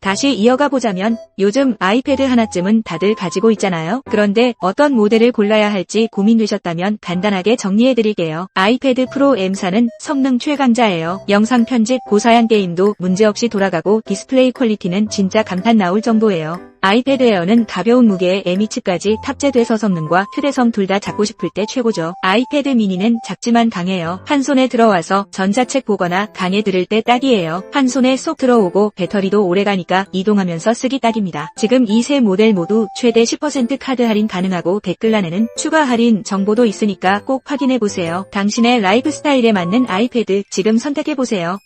다시 이어가 보자면 요즘 아이패드 하나쯤은 다들 가지고 있잖아요. 그런데 어떤 모델을 골라야 할지 고민되셨다면 간단하게 정리해 드릴게요. 아이패드 프로 M4는 성능 최강자예요. 영상 편집, 고사양 게임도 문제없이 돌아가고 디스플레이 퀄리티는 진짜 감탄 나올 정도예요. 아이패드 에어는 가벼운 무게에 M2칩까지 탑재돼서 성능과 휴대성 둘 다 잡고 싶을 때 최고죠. 아이패드 미니는 작지만 강해요. 한 손에 들어와서 전자책 보거나 강의 들을 때 딱이에요. 한 손에 쏙 들어오고 배터리도 오래가니까 이동하면서 쓰기 딱입니다. 지금 이 세 모델 모두 최대 10% 카드 할인 가능하고 댓글란에는 추가 할인 정보도 있으니까 꼭 확인해보세요. 당신의 라이프 스타일에 맞는 아이패드 지금 선택해보세요.